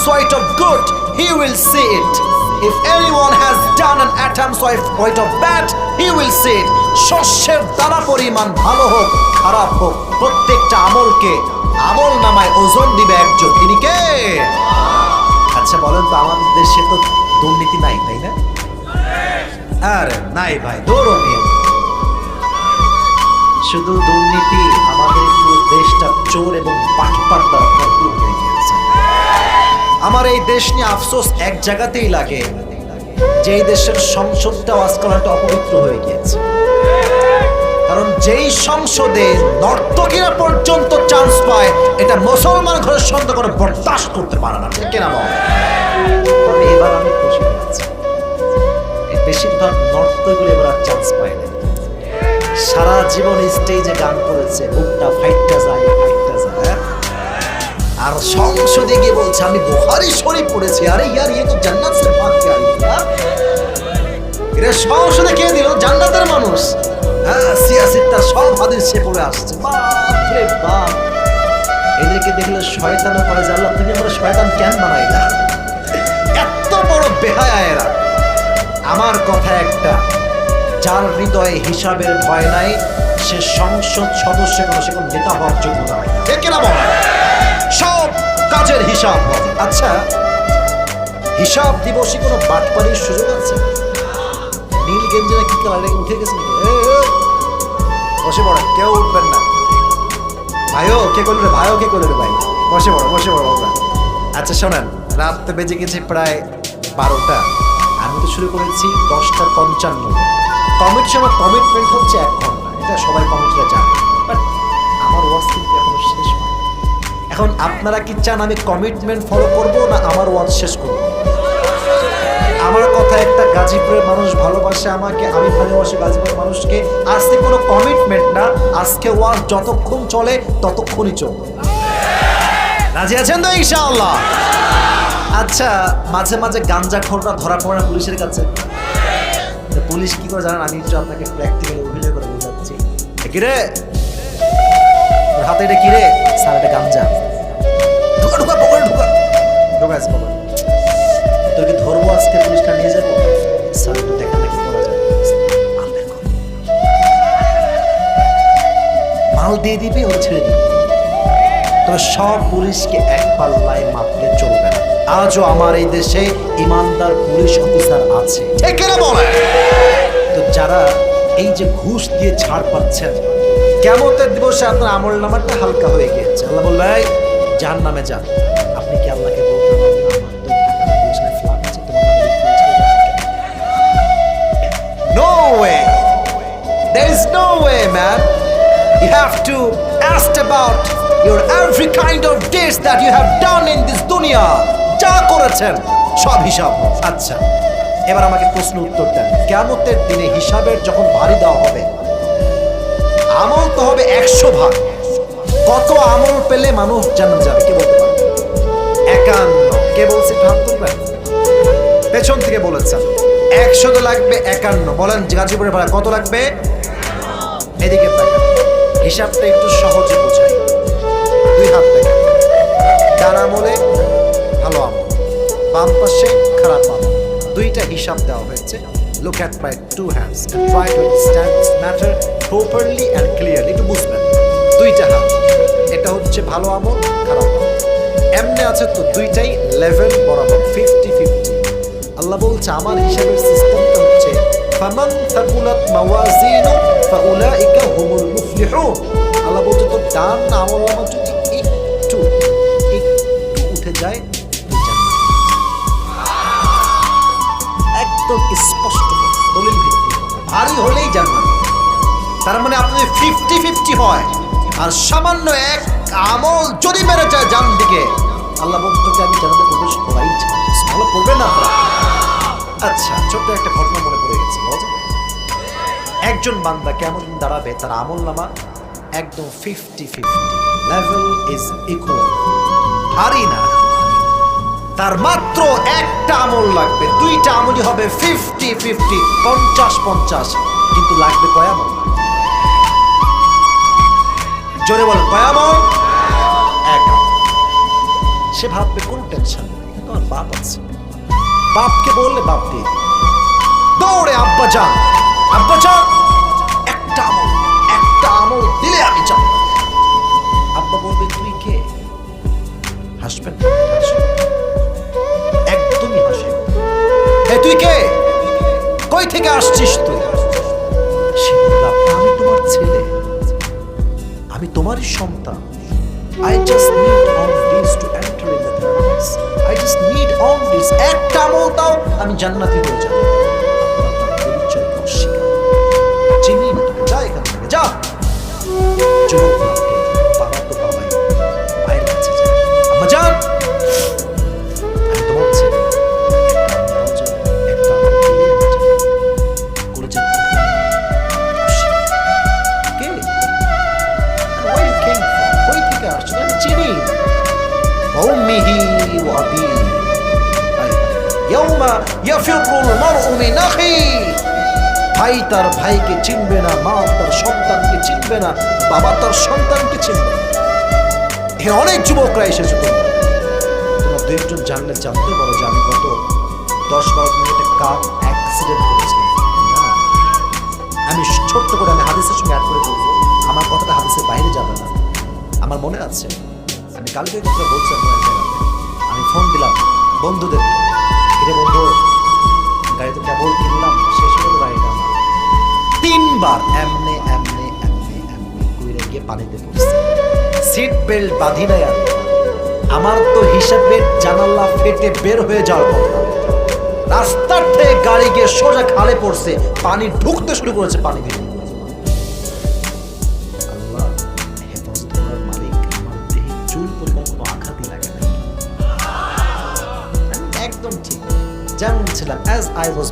atom's weight of good, he will see it. If anyone has done an atom's weight of bad, he will see it. শস্যের দ্বারা পরিমাণ ভালো হোক খারাপ হোক প্রত্যেকটা আমলকে আমল নামায় ওজন দিবে একজন। তিনি কে? আচ্ছা বলেন তো আমাদের দেশে তো দুর্নীতি নাই তাই না? আরে নাই ভাই দৌড়ো নিয়ে শুধু দুর্নীতি আমাদের পুরো দেশটা চোর এবং পাটপাট দ্বারা আমার এই দেশ নিয়ে আফসোস এক জায়গাতেই লাগে যে এই দেশের সংসদটাও আজকাল একটা অপবিত্র হয়ে গিয়েছে। কারণ যেই সংসদে নর্তকীরা পর্যন্ত চান্স পায়, এটা মুসলমান ঘরের সন্দেহ করে বরদাস্ত করতে পারে না। ঠিক কিনা তবে এবার আমি খুশি হয়েছি। বেশিরভাগ নর্তকীগুলো এবার চান্স পায় না। সারা জীবন স্টেজে গান করেছে বুকটা ফাইটটা যায় ফাইটটা যায় হ্যাঁ? আর সংসদে গিয়ে বলছে, আমি বুহারি শরীফ পড়েছি। আরে ইয়ার ইয়ে তো জান্নাত সে ভাগ এরা সংসদে কে দিল? জান্নাতের মানুষ। হ্যাঁ সিয়াসিতটা সব হাদিস সে পড়ে আসছে। বাপ রে বাপ। এদেরকে দেখলে শয়তানও করে যে আল্লাহ তুমি আমরা শয়তান কেন বানাইলা? এত বড় বেহায়া এরা। আমার কথা একটা, যার হৃদয়ে হিসাবের ভয় নাই, সে সংসদ সদস্য কোনো সে কোনো নেতা হওয়ার যোগ্য নয় ঠিক না বল। সব কাজের হিসাব হবে। আচ্ছা হিসাব দিবসে কোনো বাটপাড়ির সুযোগ আছে? নীল গেঞ্জিরা কি কালার উঠে গেছে বসে পড়ে, কেউ উঠবেন না। ভাইও, কে করল রে? ভাইও কে করল রে ভাই? বসে পড়ো বসে পড়ো বাবা। আচ্ছা শোনেন, রাত বেজে গেছে প্রায় বারোটা। আমি তো শুরু করেছি দশটা পঞ্চান্ন। কমিটির সময় কমিটমেন্ট হচ্ছে এক ঘণ্টা। এটা সবাই কমিটিরা জানে। বাট আমার কিন্তু এখনও হয় এখন আপনারা কি চান আমি কমিটমেন্ট ফলো করব না আমার ওয়াজ শেষ করব? আমার কথা একটা গাজীপুরের মানুষ ভালোবাসে আমাকে, আমি ভালোবাসি গাজীপুরের মানুষকে। আজকে কোনো কমিটমেন্ট না, আজকে ওয়াজ যতক্ষণ চলে ততক্ষণই চলবে। রাজি আছেন তো ইনশাআল্লাহ? আচ্ছা মাঝে মাঝে গাঞ্জা খোররা ধরা পড়ে না পুলিশের কাছে? পুলিশ কি করে জানেন? আমি একটু আপনাকে প্র্যাকটিক্যালি অভিনয় করে বোঝাচ্ছি। এ কি রে? তোর হাতে এটা কি রে স্যার এটা ঢুকা ঢুকা পকেটে ঢুকা। ঢুকা আছে পকেটে তোকে ধরবো আজকে পুলিশটা নিয়ে যাব। স্যার একটু দেখা করা যায়। মাল দিয়ে দিবি ওরা ছেড়ে দিবি। তবে সব পুলিশকে এক পাল্লায় মাপলে চলবে না। আজও আমার এই দেশে ইমানদার পুলিশ অফিসার আছে। ঠিক না বলে। তো যারা এই যে ঘুষ দিয়ে ছাড় পাচ্ছেন কেমতের দিবসে আপনার আমল নামাটা হালকা হয়ে গিয়েছে। আল্লাহ "এই, যার নামে যান। আপনি কি আল্লাহকে। No of that you have done in. যা করেছেন সব হিসাব। আচ্ছা এবার আমাকে প্রশ্ন উত্তর দেন। কেমতের দিনে হিসাবের যখন ভারী দেওয়া হবে আমল তো হবে একশো ভাগ। কত আমল পেলে মানুষ জানান যাবে, কে বলতে পারবে? একান্ন। কে বলছে একটু পেছন থেকে বলেছেন। একশো তো লাগবে একান্ন। বলেন গাজীপুরের ভাড়া কত লাগবে? এদিকে তাকান। হিসাবটা একটু সহজে বোঝাই। দুই হাত থেকে ডান আমলে ভালো আমল। বাম পাশে খারাপ আমল। দুইটা হিসাব দেওয়া হয়েছে। Look at my two hands try to understand this matter properly and clearly একটু বুঝবেন। দুইটা হাত। এটা হচ্ছে ভালো আমল, খারাপ আমল। এমনি আছে তো দুইটাই লেভেল বরাবর ফিফটি ফিফটি আল্লাহ বলছে, আমার হিসাবের সিস্টেমটা হচ্ছে, ফামান থাকুলাত মাওয়াজিনু ফাউলাইকা হুমুল মুফলিহুন। আল্লাহ বলছে, তো ডান আমল নামা যদি মানে ফিফটি ফিফটি হয়, আর সামান্য এক আমল যদি মেরে যায় জান দিকে, আল্লাহ তোকে আমি জানাতে প্রবেশ করাই ভালো করবে না আচ্ছা ছোট্ট একটা ঘটনা মনে পড়ে গেছে একজন বান্দা কেমন দাঁড়াবে? তার আমল নামা একদম fifty fifty level is equal ভারী না। তার মাত্র একটা আমল লাগবে, দুইটা আমলই হবে ফিফটি ফিফটি পঞ্চাশ পঞ্চাশ, কিন্তু লাগবে কয় আমল? জোরে বল আমল এক। সে ভাববে, কোন টেনশন নেই আছে। বাপকে বললে বাপ দিয়ে। দৌড়ে আব্বা যান। আব্বা যান। একটা আমল একটা আমল দিলে আমি যাব। আব্বা বলবে, তুই কে? হাসবেন। একদমই হাসে এ, তুই কে? কই থেকে আসছিস তুই? সে আমি তোমার ছেলে। আমি তোমারই সন্তান। I just need all this to enter in the paradise I just need all this এক একটা মুহূর্ত আমি জান্নাতে হয়ে যাব। وأمه وأبيه يوم يفر المرء من أخيه ভাই তার ভাইকে চিনবে না মা তার সন্তানকে চিনবে না বাবা তার সন্তানকে চিনবে না এখানে অনেক যুবকরা এসেছে তোমরা তোমরা দু একজন জানলে জানতে পারো যে আমি গত দশ বারো মিনিটে কার অ্যাক্সিডেন্ট করেছি না আমি ছোট্ট করে আমি হাদিসের সঙ্গে অ্যাড করে বলবো আমার কথাটা হাদিসের বাইরে যাবে না আমার মনে আছে আমি কালকে এক জায়গাতে। আমি ফোন দিলাম, বন্ধুদের। কিরে বন্ধু, গাড়িতে কেবল কিনলাম, শেষ হলো গাড়িটা আমার। তিনবার এমনে এমনে এমনে এমনে কইরে গিয়ে পানিতে পড়ছে। সিট বেল্ট বাঁধি নাই আমি। আমার তো হিসাবে জানালা ফেটে বের হয়ে যাওয়ার কথা। রাস্তার থেকে গাড়ি গিয়ে সোজা খালে পড়ছে, পানি ঢুকতে শুরু করেছে পানি দিয়ে আল্লাহ হেফাজত মালিক, আমার দেহে চুল পরিমাণ লাগে না। একদম ঠিক। যেমন ছিলাম অ্যাজ আই ওয়াজ